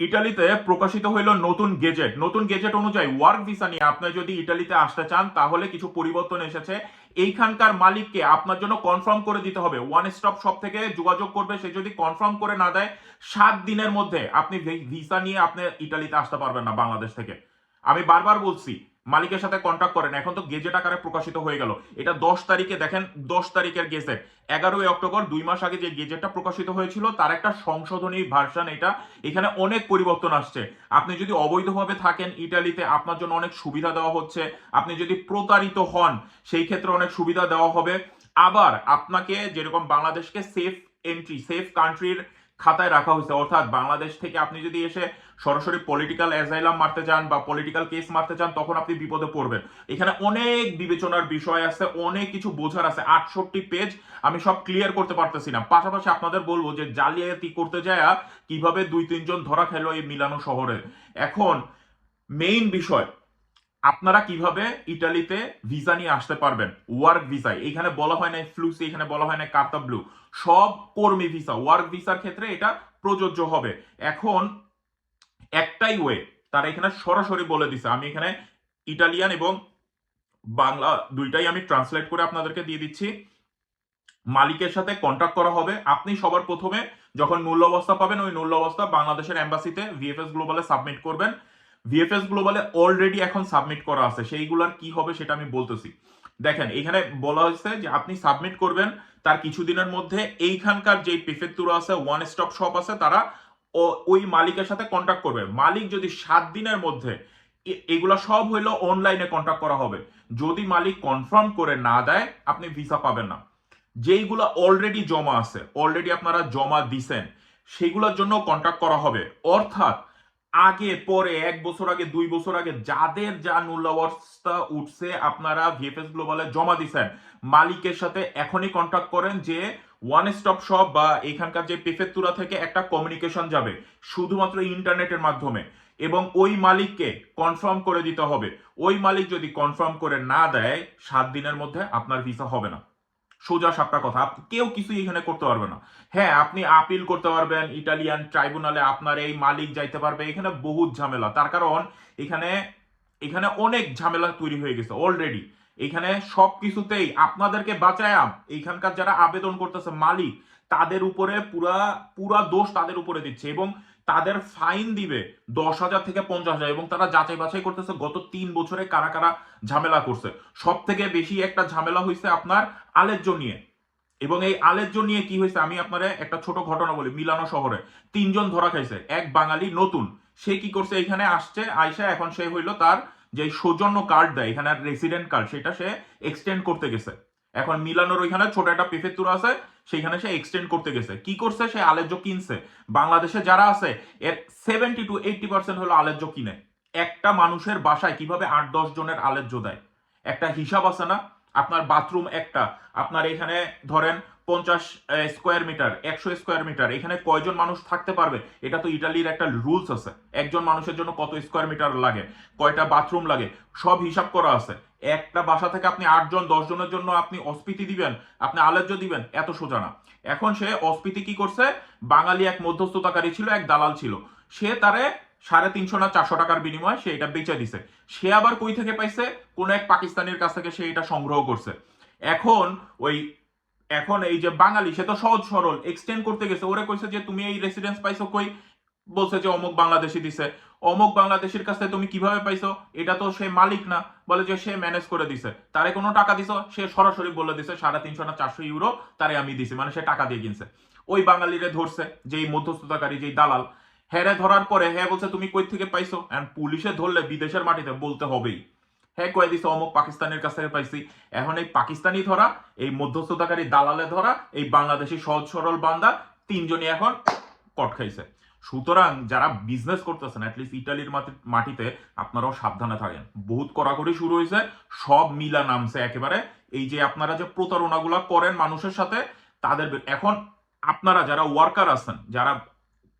ইটালিতে প্রকাশিত হইল নতুন গেজেট। নতুন গেজেট অনুযায়ী ওয়ার্ক ভিসা নিয়ে আপনি যদি ইটালিতে আসতে চান, তাহলে কিছু পরিবর্তন এসেছে। এইখানকার মালিককে আপনার জন্য কনফার্ম করে দিতে হবে। ওয়ান স্টপ সব থেকে যোগাযোগ করবে। সে যদি কনফার্ম করে না দেয়, সাত দিনের মধ্যে আপনি ভিসা নিয়ে আপনি ইটালিতে আসতে পারবেন না বাংলাদেশ থেকে। আমি বারবার বলছি মালিকের সাথে কন্ট্যাক্ট করেন। এখন তো গেজেট আকারে প্রকাশিত হয়ে গেল। এটা দশ তারিখে দেখেন, দশ তারিখের গেজেট এগারোই অক্টোবর, দুই মাস আগে যে গেজেটটা প্রকাশিত হয়েছিল, তার একটা সংশোধনী ভার্সন এটা। এখানে অনেক পরিবর্তন আসছে। আপনি যদি অবৈধভাবে থাকেন ইটালিতে, আপনার জন্য অনেক সুবিধা দেওয়া হচ্ছে। আপনি যদি প্রতারিত হন, সেই ক্ষেত্রে অনেক সুবিধা দেওয়া হবে। আবার আপনাকে যেরকম বাংলাদেশকে সেফ এন্ট্রি সেফ কান্ট্রির খাতায় রাখা হয়েছে। অর্থাৎ বাংলাদেশ থেকে আপনি যদি এসে সরাসরি পলিটিক্যাল অ্যাজাইলাম মারতে চান বা পলিটিক্যাল কেস মারতে চান, তখন আপনি বিপদে পড়বেন। এখানে অনেক বিবেচনার বিষয় আছে, অনেক কিছু বোঝার আছে। আটষট্টি পেজ আমি সব ক্লিয়ার করতে পারতেছি না। পাশাপাশি আপনাদের বলব যে জালিয়াতি করতে যায় কীভাবে দুই তিনজন ধরা খেলো এই মিলানো শহরে। এখন মেইন বিষয় আপনারা কীভাবে ইটালিতে ভিসা নিয়ে আসতে পারবেন? ওয়ার্ক ভিসায় এখানে বলা হয় না ফ্লুসি এখানে বলা হয় না কার্তা ব্লু। সব কর্মী ভিসা। ওয়ার্ক ভিসার ক্ষেত্রে এটা প্রযোজ্য হবে। এখন একটাই ওয়ে, তারা এখানে সরাসরি বলে দিছে। আমি এখানে ইটালিয়ান এবং বাংলা দুইটাই আমি ট্রান্সলেট করে আপনাদেরকে দিয়ে দিচ্ছি। মালিকের সাথে কন্ট্যাক্ট করা হবে। আপনি সবার প্রথমে যখন মূল্য অবস্থা পাবেন, ওই মূল্য অবস্থা বাংলাদেশের এম্বাসিতে ভিএফএস গ্লোবালে সাবমিট করবেন। ভিএফএস গ্লোবালে অলরেডি এখন সাবমিট করা আছে। সেইগুলার কি হবে সেটা আমি বলতেছি। দেখেন, এখানে বলা হয়েছে যে আপনি সাবমিট করবেন, তার কিছুদিনের মধ্যে এইখানকার যে প্রিফেক্টুরা আছে ওয়ান স্টপ শপ আছে, তারা ওই মালিকের সাথে কন্ট্যাক্ট করবে। মালিক যদি সাত দিনের মধ্যে এগুলা সব হইল অনলাইনে কন্ট্যাক্ট করা হবে। যদি মালিক কনফার্ম করে না দেয়, আপনি ভিসা পাবেন না। যেইগুলা অলরেডি জমা আছে অলরেডি আপনারা জমা দিছেন সেগুলোর জন্য কন্ট্যাক্ট করা হবে। অর্থাৎ আগে, পরে, এক বছর আগে, দুই বছর আগে যাদের যা মূল্যাবস্থা উঠছে, আপনারা ভিএফএস গ্লোবালে জমা দিছেন। মালিকের সাথে এখনই কন্ট্যাক্ট করেন যে ওয়ান স্টপ শপ বা এখানকার যে পেফেতুরা থেকে একটা কমিউনিকেশন যাবে, শুধুমাত্র ইন্টারনেটের মাধ্যমে। এবং ওই মালিককে কনফার্ম করে দিতে হবে। ওই মালিক যদি কনফার্ম করে না দেয়, সাত দিনের মধ্যে আপনার ভিসা হবে না। সোজা সাপটা কথা। কেউ কিছুই এখানে করতে পারবে না। হ্যাঁ আপনি আপিল করতে পারবেন ইটালিয়ান ট্রাইব্যুনালে আপনার এই মালিক যাইতে পারবে। এখানে বহুত ঝামেলা। তার কারণ, এখানে এখানে অনেক ঝামেলা তৈরি হয়ে গেছে অলরেডি এখানে সব কিছুতেই আপনাদেরকে বাঁচায় এইখানকার যারা আবেদন করতেছে মালিক, তাদের উপরে পুরা পুরা দোষ তাদের উপরে দিচ্ছে এবং তাদের ফাইন দিবে দশ হাজার থেকে পঞ্চাশ হাজার এবং তারা যাচাই বাছাই করতেছে গত তিন বছরে কারা কারা ঝামেলা করছে। সব থেকে বেশি একটা ঝামেলা হয়েছে আপনার আলেজ্য নিয়ে। এবং এই আলেজ্য নিয়ে কি হয়েছে আমি আপনারে একটা ছোট ঘটনা বলি মিলানো শহরে। তিনজন ধরা খাইছে, এক বাঙালি নতুন। সে কি করছে, এখানে আসছে আয়সা এখন সে হইল তার যে সৌজন্য কার্ড দেয়, এখানে রেসিডেন্ট কার্ড সেটা সে এক্সটেন্ড করতে গেছে। এখন মিলানোর ওইখানে ছোট একটা পেফেতুর আছে, সেইখানে সে এক্সটেন্ড করতে গেছে। কি করছে? সে আলেজ্য কিনছে। বাংলাদেশে যারা আছে, এর সেভেন্টি টু এইটটি পার্সেন্ট হলো আলেজ্য কিনে। একটা মানুষের বাসায় কীভাবে আট, দশ জনের আলেজ্য দেয়? একটা হিসাব আছে না? আপনার বাথরুম একটা। আপনার এখানে ধরেন পঞ্চাশ স্কোয়ার মিটার একশো স্কোয়ার মিটার এখানে কয়জন মানুষ থাকতে পারবে? এটা তো ইটালির একটা রুলস আছে। একজন মানুষের জন্য কত স্কোয়ার মিটার লাগে? কয়টা বাথরুম লাগে? সব হিসাব করা আছে। একটা বাসা থেকে আপনি আটজন দশ জনের জন্য আপনি অস্পিতি দিবেন, আপনি আলেজ্য দিবেন, এত সোজা না। এখন সে অস্পিতি কি করছে? বাঙালি এক মধ্যস্থতাকারী ছিল, এক দালাল ছিল। সে তারে সাড়ে তিনশো না চারশো টাকার বিনিময়ে সে এটা বেচে দিছে। সে আবার কই থেকে পাইছে? কোন এক পাকিস্তানের কাছ থেকে সে এটা সংগ্রহ করছে। এখন ওই, এখন এই যে বাঙালি, সে তো সহজ সরল এক্সটেন্ড করতে গেছে। ওরে কইছে যে, তুমি এই রেসিডেন্স পাইছো কই? বলছে যে, অমুক বাংলাদেশি দিছে। অমুক বাংলাদেশের কাছে তুমি কীভাবে পাইছো, এটা তো সে মালিক না, বলে যে সে ম্যানেজ করে দিছে। তারে কোনো টাকা দিছো, সে সরাসরি বলে দিছে, সাড়ে তিনশো না চারশো ইউরো তারে আমি দিছি মানে সে টাকা দিয়ে কিনছে। ওই বাঙালিরে ধরছে, যেই মধ্যস্থতাকারী, যেই দালাল। হ্যাঁ ধরার পরে হ্যাঁ বলছে, তুমি কই থেকে পাইছো? এন্ড পুলিশে ধরলে বিদেশের মাটিতে বলতে হবেই। হ্যাঁ কয়ে দিছে, অমুক পাকিস্তানের কাছ থেকে পাইছি। এখন এই পাকিস্তানি ধরা, এই মধ্যস্থতাকারী দালালে ধরা, এই বাংলাদেশি সহজ সরল বান্দা, তিনজনই এখন কট খাইছে। সুতরাং যারা বিজনেস করতেছেন অ্যাটলিস্ট ইটালির মাটি- মাটিতে আপনারাও সাবধানে থাকেন। বহুত কড়াকড়ি শুরু হয়েছে, সব মিলা নামছে একেবারে। এই যে আপনারা যে প্রতারণাগুলো করেন মানুষের সাথে, তাদের এখন আপনারা যারা ওয়ার্কার আছেন, যারা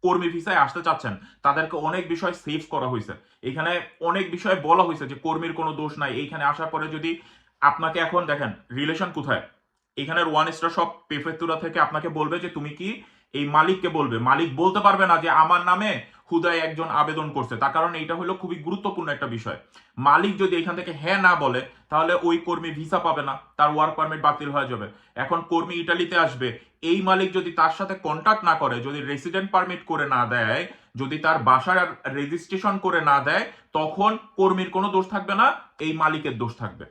কর্মী ভিসায় আসতে চাচ্ছেন, তাদেরকে অনেক বিষয় সেভ করা হয়েছে। এখানে অনেক বিষয় বলা হয়েছে যে কর্মীর কোনো দোষ নাই। এইখানে আসার পরে যদি আপনাকে এখন দেখেন রিলেশন কোথায়? এখানের ওয়ান স্টার সব পেফেতুরা থেকে আপনাকে বলবে যে, তুমি কি এই মালিককে বলবে। মালিক বলতে পারবে না যে আমার নামে হুদায় একজন আবেদন করছে। তার কারণ এটা হলো খুবই গুরুত্বপূর্ণ একটা বিষয়। মালিক যদি এখান থেকে হ্যাঁ না বলে, তাহলে ওই কর্মী ভিসা পাবে না, তার ওয়ার্ক পারমিট বাতিল হয়ে যাবে। এখন কর্মী ইটালিতে আসবে, এই মালিক যদি তার সাথে কন্ট্যাক্ট না করে, যদি রেসিডেন্ট পারমিট করে না দেয়, যদি তার বাসার রেজিস্ট্রেশন করে না দেয়, তখন কর্মীর কোনো দোষ থাকবে না, এই মালিকের দোষ থাকবে।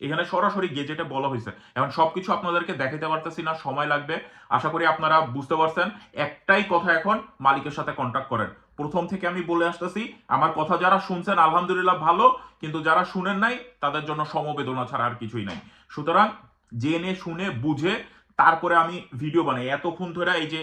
এখানে সরাসরি গেজেটে বলা হয়েছে। এখন সবকিছু আপনাদেরকে দেখাতে পারতেছি না, সময় লাগবে। আশা করি আপনারা বুঝতে পারছেন। একটাই কথা এখন, মালিকের সাথে কন্ট্যাক্ট করেন। প্রথম থেকে আমি বলে আসতেছি, আমার কথা যারা শুনছেন, আলহামদুলিল্লাহ ভালো, কিন্তু যারা শুনেন নাই, তাদের জন্য সমবেদনা ছাড়া আর কিছুই নাই। সুতরাং জেনে, শুনে, বুঝে, তারপরে আমি ভিডিও বানাই। এতক্ষণ ধরে এই যে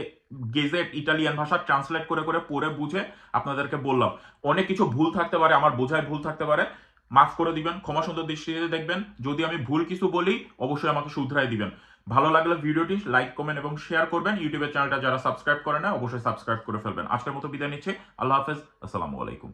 গেজেট ইটালিয়ান ভাষা ট্রান্সলেট করে করে, পড়ে, বুঝে আপনাদেরকে বললাম। অনেক কিছু ভুল থাকতে পারে, আমার বোঝায় ভুল থাকতে পারে। মাফ করে দিবেন, ক্ষমা সুন্দর দৃষ্টিতে দেখবেন। যদি আমি ভুল কিছু বলি, অবশ্যই আমাকে শুধরাই দিবেন। ভালো লাগলে ভিডিওটি লাইক কমেন্ট এবং শেয়ার করবেন। ইউটিউবের চ্যানেলটা যারা সাবস্ক্রাইব করে না, অবশ্যই সাবস্ক্রাইব করে ফেলবেন। আজকের মতো বিদায় নিচ্ছে। আল্লাহ হাফেজ। আসসালামু আলাইকুম।